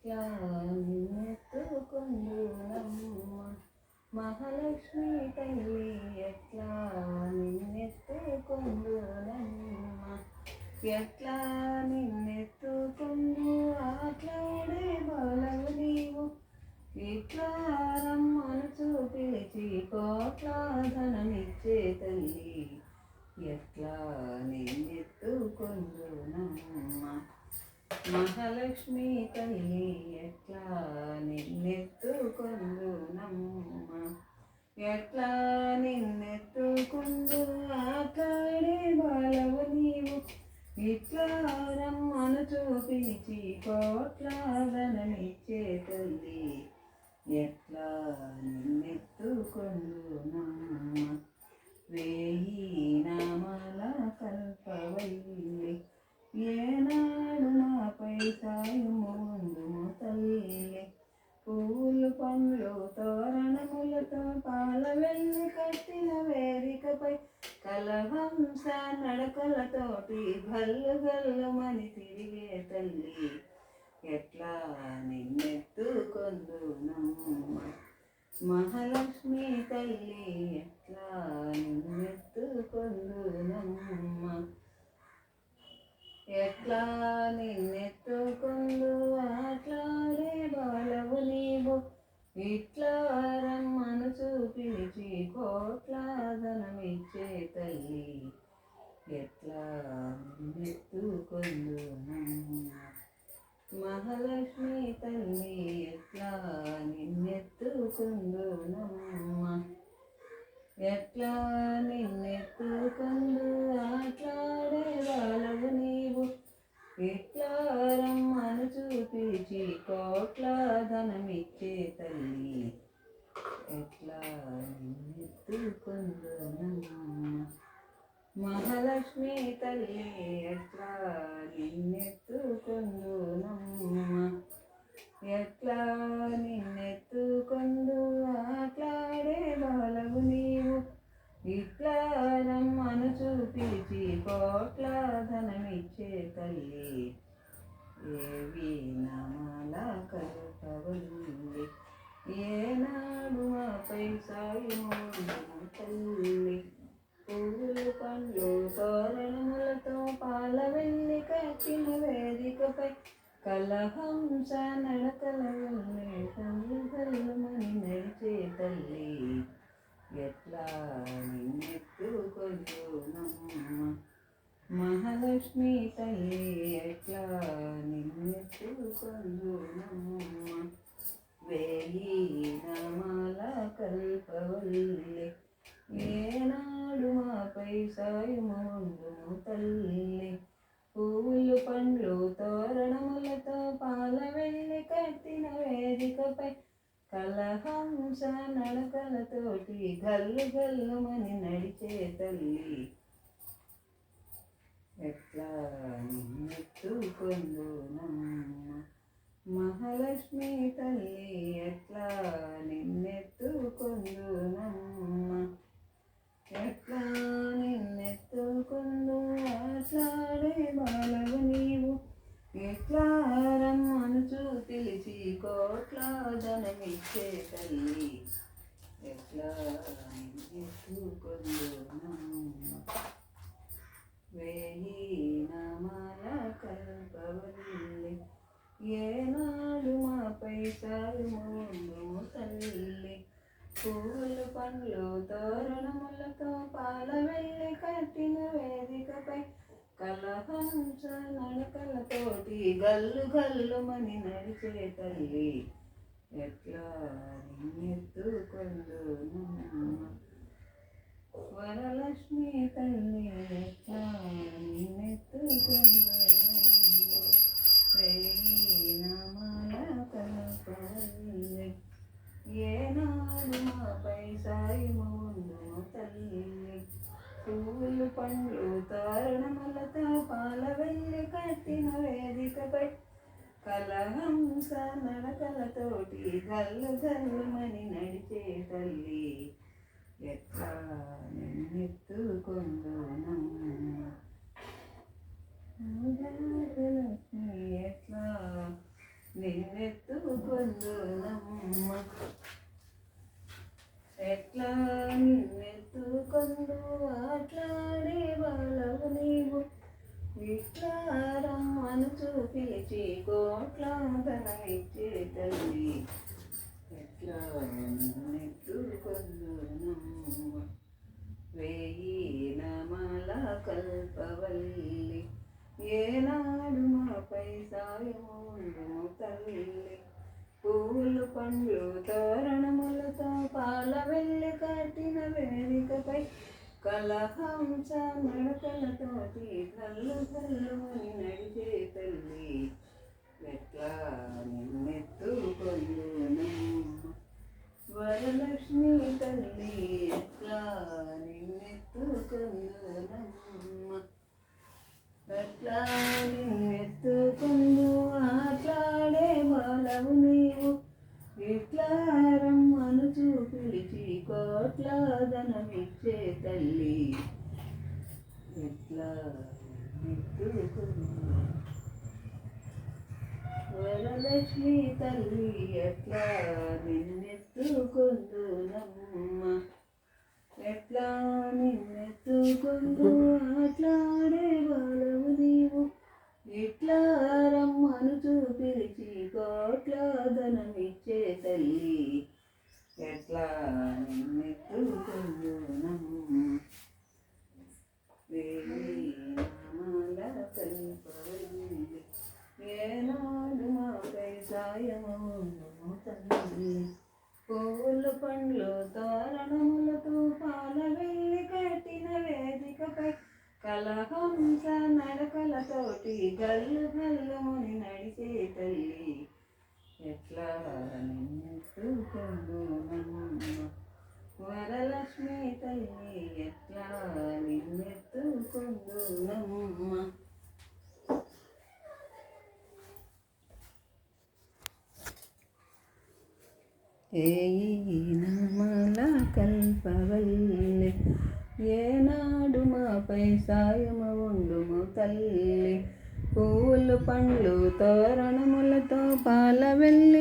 ఎట్లా నిన్నెత్తుకుందునమ్మ మహాలక్ష్మి తల్లి ఎట్లా నిన్నెత్తుకుందునమ్మ ఎట్లా మహాలక్ష్మి తల్లి ఎట్లా నిన్నెత్తుకుందునమ్మ? ఎట్లా నిన్నెత్తుకుందు ఆకాడే బాలవు నీవు. ఇట్లా రమ్మను చూపించి కోట్ల ధనమిచ్చే తల్లి. ఎట్లా నిన్నెత్తుకుందునమ్మ? వేయి నామాల కల్పవల్లి ఏనాడు నాపై సాయము ముందుము తల్లి పూలు పండ్లు తోరణములతో పాల వెళ్ళి కట్టిన వేదికపై కలహంస నడకలతోటి భల్లు గల్లుమని తిరిగే తల్లి. ఎట్లా నిన్నెత్తుకొందునమ్మ. మహాలక్ష్మి తల్లి ఇట్లా రమ్మను చూపించి కోట్ల ధనమిచ్చే తల్లి. ఎట్లా ఎత్తుకొందు మహాలక్ష్మి తల్లి ఎట్లా నిన్నెత్తుకుందు నమ్మ ఎట్లా నిన్నెత్తుకుందు ఎట్లా మహాలక్ష్మి తల్లి ఎట్లా నిన్నెత్తుకుందు ఎట్లా నిన్నెత్తుకుందు సాయము తల్లి పువ్వులు పండ్లు తోరణములతో పాల వెళ్ళి కట్టిన వేదికపై కలహంస నడకల వెళ్ళే తల్లి నడిచే తల్లి ఎట్లా నిన్నెత్తుకొద్దునమ్మ మహాలక్ష్మి తల్లి ఎట్లా నిన్నెత్తుకొద్దునమ్మ వేయి కల్పవల్లి. ఏనాడు మాపై సాయముందుము తల్లి. పువ్వులు పండ్లు తోరణములతో పాల వెళ్ళి కట్టిన వేదికపై కలహంస నడకలతోటి గల్లు గల్లుమని నడిచే తల్లి. ఎట్లా నిన్నెత్తుకొందునమ్మ మహాలక్ష్మి తల్లి ఎట్లా నిన్నెత్తుకుందునమ్మ? ఎట్లా నిన్నెత్తుకుందు ఆశాడే బాలవు నీవు? ఎట్లా రమ్మను చూపిలిచి కోట్ల జనమిచ్చే తల్లి? ఎట్లా నిన్నెత్తుకుందునమ్మ? ఏనాడు మాపై సాలుము తల్లి. పూలు పండ్లు తోరణములతో పాల వెళ్ళి కట్టిన వేదికపై కలహంస నడకలతోటి గల్లు గల్లుమని నడిచే తల్లి. ఎట్లా ఎత్తుకొందు వరలక్ష్మి తల్లి తోరణములతో పాల వెళ్ళి కట్టిన వేదికపై కలహంస నడకలతోటి గల్లు గల్లుమని నడిచే తల్లి. ఎట్లా నిన్నెత్తుకొందునమ్మ లక్ష్మి ఎట్లా నిన్నెత్తుకొందునమ్మ ఎట్లా నిన్నెత్తుకొందు ఆట్లాడే వాళ్ళవు నీవు ఇట్లా రమ్మను పిలిచి కోట్ల ధనమిచ్చే తల్లి ఎట్లా నిన్నెత్తుకొందు వేయి నమల కల్పవల్లి. ఏనాడు మాపై సాయముండుము తల్లి. పూలు పండ్లు తోరణములతో పాల వెళ్ళి కట్టిన వేదికపై కలహంస నడకలతోటి కళ్ళు కళ్ళు అని నడిచే తల్లి ఎట్లా నిన్నెత్తుకొందునమ్మ వరలక్ష్మి తల్లి ఎట్లా నిన్నెత్తుకొందునమ్మ ఎట్లా నిన్నెత్తుకుందు ఆట్లాడే బాలవు నీవు ఇట్లా రమ్మను చూపిలిచి కోట్ల ధనమిచ్చే తల్లి ఎట్లా ఎత్తుకుందు వరలక్ష్మి తల్లి ఎట్లా నిన్నెత్తుకుందునమ్మ? ఎట్లా నిన్నెత్తుకుందు అట్లాడే బాలవు నీవు. ఎట్లా రమ్మను చూపిలిచి కోట్ల ధనమిచ్చే తల్లి ఎట్లా నిన్నెత్తుకుందు నమ్మ వేయి నామాల కల్పవల్లి ఏనాడు మాకై తల్లి పూలు పండ్లు తోరణములతో పాల వెళ్ళి కట్టిన వేదికపై కలహంస నడకలతోటి గల్లు గల్లుముని నడిచే తల్లి ఎట్లా నిన్నెత్తుకుందు నమ్మ వరలక్ష్మి తల్లి ఎట్లా నిన్నెత్తుకుందు నమ్మ ఏనమల కల్పవల్లి ఏనాడు మాపై సాయము ఉండుము తల్లి. పూలు పండ్లు తోరణములతో పాల వెళ్ళి